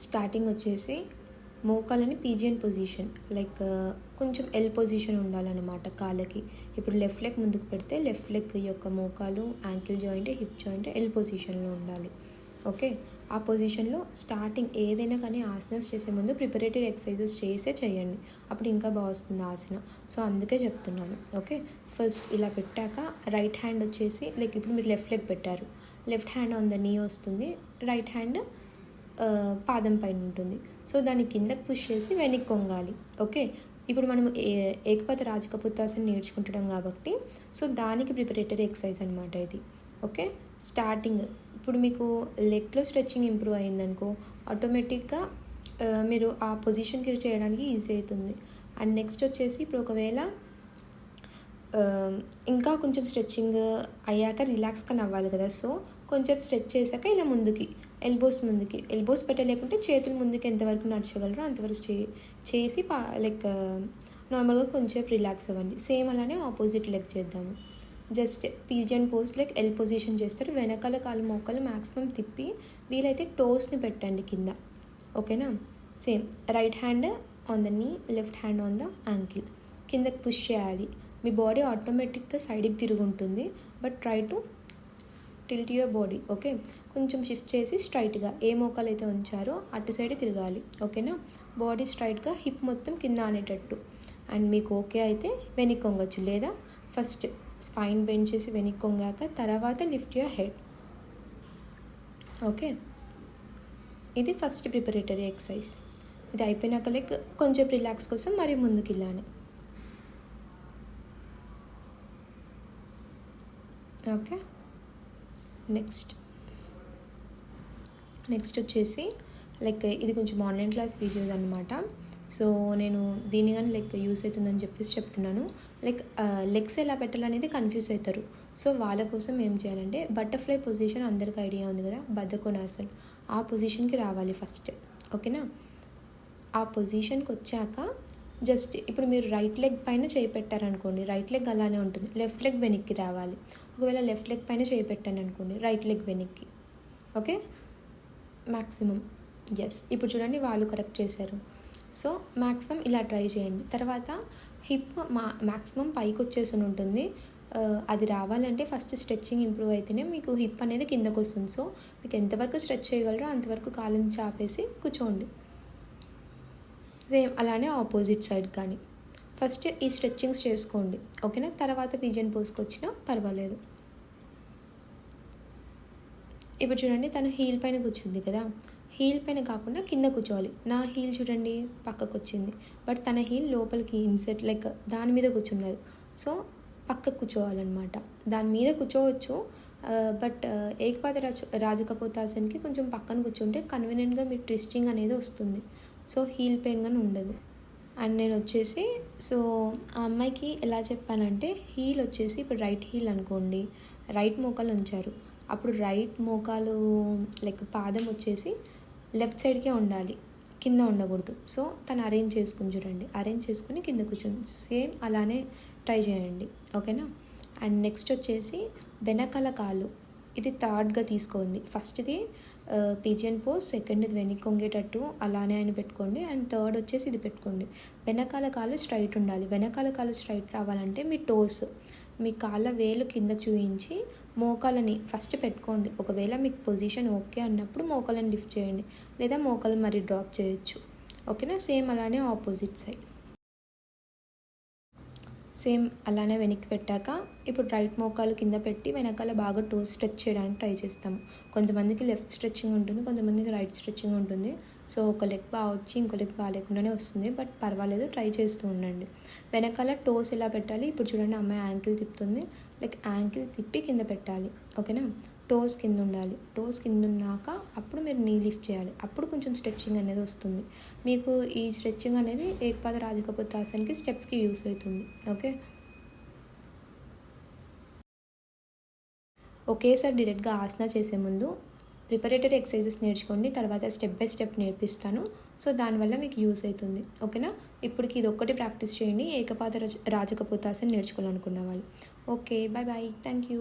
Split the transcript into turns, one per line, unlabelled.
Starting వచ్చేసి మోకాలని pigeon position like కొంచెం ఎల్ పొజిషన్ ఉండాలన్నమాట కాళ్ళకి. ఇప్పుడు లెఫ్ట్ లెగ్ ముందుకు పెడితే లెఫ్ట్ లెగ్ యొక్క మోకాలు ankle joint hip joint L పొజిషన్లో ఉండాలి. ఓకే ఆ పొజిషన్లో స్టార్టింగ్ ఏదైనా కానీ ఆసనాస్ చేసే ముందు ప్రిపరేటివ్ ఎక్సర్సైజెస్ చేసే చేయండి. అప్పుడు ఇంకా బాగా వస్తుంది ఆసన. సో అందుకే చెప్తున్నాను. ఓకే ఫస్ట్ ఇలా పెట్టాక రైట్ హ్యాండ్ వచ్చేసి లైక్ ఇప్పుడు మీరు లెఫ్ట్ లెగ్ పెట్టారు. Left hand on the knee వస్తుంది. రైట్ హ్యాండ్ పాదం పైన ఉంటుంది. సో దాన్ని కిందకు పుష్ చేసి వెనక్కి కొంగాలి. ఓకే? ఇప్పుడు మనం ఏ ఏకపత రాజకపుత్తాసన నేర్చుకుంటున్నాం కాబట్టి సో దానికి ప్రిపరేటరీ ఎక్సర్సైజ్ అనమాట ఇది. ఓకే? స్టార్టింగ్ ఇప్పుడు మీకు లెగ్లో స్ట్రెచ్చింగ్ ఇంప్రూవ్ అయిందనుకో ఆటోమేటిక్గా మీరు ఆ పొజిషన్కి చేయడానికి ఈజీ అవుతుంది. అండ్ నెక్స్ట్ వచ్చేసి ఇప్పుడు ఒకవేళ ఇంకా కొంచెం స్ట్రెచ్చింగ్ అయ్యాక రిలాక్స్గా నవ్వాలి కదా. సో కొంచెం స్ట్రెచ్ చేశాక ఇలా ముందుకి ఎల్బోస్ ముందుకి. ఎల్బోస్ పెట్టలేకుంటే చేతులు ముందుకి ఎంతవరకు నడచగలరో అంతవరకు చే చేసి పా లైక్ నార్మల్గా కొంచెం రిలాక్స్ అవ్వండి. సేమ్ అలానే ఆపోజిట్ లెగ్ చేద్దాము. Just pigeon post like L position చేస్తారు. వెనకాల కాలు మొక్కలు మ్యాక్సిమం తిప్పి వీలైతే టోస్ని పెట్టండి కింద. ఓకేనా? Same. Right hand on the knee left hand on the ankle. కిందకి పుష్ చేయాలి. మీ బాడీ ఆటోమేటిక్గా సైడ్కి తిరుగుంటుంది but try to tilt your body okay? కొంచెం షిఫ్ట్ చేసి స్ట్రైట్గా ఏ మోకాలు అయితే ఉంచారో అటు సైడ్ తిరగాలి ఓకేనా? బాడీ స్ట్రైట్గా హిప్ మొత్తం కింద అనేటట్టు అండ్ మీకు ఓకే అయితే వెనక్కి లేదా? ఫస్ట్ స్పైన్ బెండ్ చేసి వెనక్కి తర్వాత లిఫ్ట్ యువర్ హెడ్ ఓకే? ఇది ఫస్ట్ ప్రిపరేటరీ ఎక్సర్సైజ్. ఇది అయిపోయినాక లైక్ కొంచెం రిలాక్స్ కోసం మరి ముందుకు ఇలానే ఓకే? నెక్స్ట్ నెక్స్ట్ వచ్చేసి లైక్ ఇది కొంచెం ఆన్లైన్ క్లాస్ వీడియోస్ అనమాట సో నేను దీని కానీ లైక్ యూస్ అవుతుందని చెప్పేసి చెప్తున్నాను. లైక్ లెగ్స్ ఎలా పెట్టాలనేది కన్ఫ్యూజ్ అవుతారు. సో వాళ్ళ కోసం ఏం చేయాలంటే బటర్ఫ్లై పొజిషన్ అందరికీ ఐడియా ఉంది కదా బద్దకొనాసన్ ఆ పొజిషన్కి రావాలి ఫస్ట్ ఓకేనా ఆ పొజిషన్కి వచ్చాక జస్ట్ ఇప్పుడు మీరు రైట్ లెగ్ పైన చేయి పెట్టారనుకోండి రైట్ లెగ్ అలానే ఉంటుంది. లెఫ్ట్ లెగ్ వెనక్కి రావాలి. ఒకవేళ లెఫ్ట్ లెగ్ పైన చేయి పెట్టాను అనుకోండి రైట్ లెగ్ వెనక్కి. ఓకే? మ్యాక్సిమం ఎస్ ఇప్పుడు చూడండి వాళ్ళు కరెక్ట్ చేశారు. సో మ్యాక్సిమం ఇలా ట్రై చేయండి. తర్వాత హిప్ మా మ్యాక్సిమం పైకి వచ్చేసి ఉంటుంది. అది రావాలంటే ఫస్ట్ స్ట్రెచ్చింగ్ ఇంప్రూవ్ అయితేనే మీకు హిప్ అనేది కిందకు వస్తుంది సో మీకు ఎంతవరకు స్ట్రెచ్ చేయగలరో అంతవరకు కాలుని చాపేసి కూర్చోండి. సేమ్ అలానే ఆపోజిట్ సైడ్ కానీ. ఫస్ట్ ఈ స్ట్రెచ్చింగ్స్ చేసుకోండి. ఓకేనా? తర్వాత పిజన్ పోస్కి వచ్చినా పర్వాలేదు. ఇప్పుడు చూడండి తను హీల్ పైన కూర్చుంది కదా. హీల్ పైన కాకుండా కింద కూర్చోవాలి. నా హీల్ చూడండి పక్కకు వచ్చింది బట్ తన హీల్ లోపలికి ఇన్సెట్ లైక్ దాని మీద కూర్చున్నారు. సో పక్కకు కూర్చోవాలన్నమాట. దాని మీద కూర్చోవచ్చు బట్ ఏకపాత రాజు రాజకపోతాసన్కి కొంచెం పక్కన కూర్చుంటే కన్వీనియంట్గా మీ ట్విస్టింగ్ అనేది వస్తుంది. సో హీల్ పెయిన్ కానీ ఉండదు. అండ్ నేను వచ్చేసి సో ఆ అమ్మాయికి ఎలా చెప్పానంటే హీల్ వచ్చేసి ఇప్పుడు రైట్ హీల్ అనుకోండి రైట్ మోకాలు ఉంచారు. అప్పుడు రైట్ మోకాలు లైక్ పాదం వచ్చేసి లెఫ్ట్ సైడ్కే ఉండాలి కింద ఉండకూడదు. సో తను అరేంజ్ చేసుకుని చూడండి అరేంజ్ చేసుకుని కింద కూర్చొని సేమ్ అలానే ట్రై చేయండి ఓకేనా? అండ్ నెక్స్ట్ వచ్చేసి వెనకాల కాలు ఇది థర్డ్గా తీసుకోండి. ఫస్ట్ది పిజియన్ పోస్ సెకండ్ది వెనక్కి కొంగేటట్టు అలానే ఆయన పెట్టుకోండి. అండ్ థర్డ్ వచ్చేసి ఇది పెట్టుకోండి. వెనకాల కాలు స్ట్రైట్ ఉండాలి. వెనకాల కాలు స్ట్రైట్ రావాలంటే మీ టోస్ మీ కాళ్ళ వేలు కింద చూయించి మోకాలని ఫస్ట్ పెట్టుకోండి. ఒకవేళ మీకు పొజిషన్ ఓకే అన్నప్పుడు మోకాలని లిఫ్ట్ చేయండి. లేదా మోకాలు మరి డ్రాప్ చేయొచ్చు. ఓకేనా సేమ్ అలానే ఆపోజిట్ సైడ్ సేమ్ అలానే వెనక్కి పెట్టాక ఇప్పుడు రైట్ మోకాలు కింద పెట్టి వెనకాల బాగా టో స్ట్రెచ్ చేయడానికి ట్రై చేస్తాము కొంతమందికి లెఫ్ట్ స్ట్రెచ్చింగ్ ఉంటుంది కొంతమందికి రైట్ స్ట్రెచ్చింగ్ ఉంటుంది. సో ఒక లెగ్ బాగా వచ్చి ఇంకో లెగ్ బాగాలేకుండానే వస్తుంది. బట్ పర్వాలేదు ట్రై చేస్తూ ఉండండి. వెనకాల టోస్ ఎలా పెట్టాలి? ఇప్పుడు చూడండి అమ్మాయి యాంకిల్ తిప్పుతుంది. లైక్ యాంకిల్ తిప్పి కింద పెట్టాలి. ఓకేనా? టోస్ కింద ఉండాలి టోస్ కింద ఉన్నాక అప్పుడు మీరు నీ లిఫ్ట్ చేయాలి. అప్పుడు కొంచెం స్ట్రెచ్చింగ్ అనేది వస్తుంది. మీకు ఈ స్ట్రెచ్చింగ్ అనేది ఏకపాద రాజకపోతాసన్కి స్టెప్స్కి యూస్ అవుతుంది. ఓకే? ఒకేసారి డైరెక్ట్గా ఆసన చేసే ముందు ప్రిపరేటరీ ఎక్సర్సైజెస్ నేర్చుకోండి. తర్వాత స్టెప్ బై స్టెప్ నేర్పిస్తాను. సో దానివల్ల మీకు యూస్ అవుతుంది. ఓకేనా? ఇప్పటికి ఇది ఒక్కటి ప్రాక్టీస్ చేయండి. ఏకపాద రాజ రాజకపోతాసన్ నేర్చుకోవాలనుకున్న వాళ్ళు. Okay bye bye thank you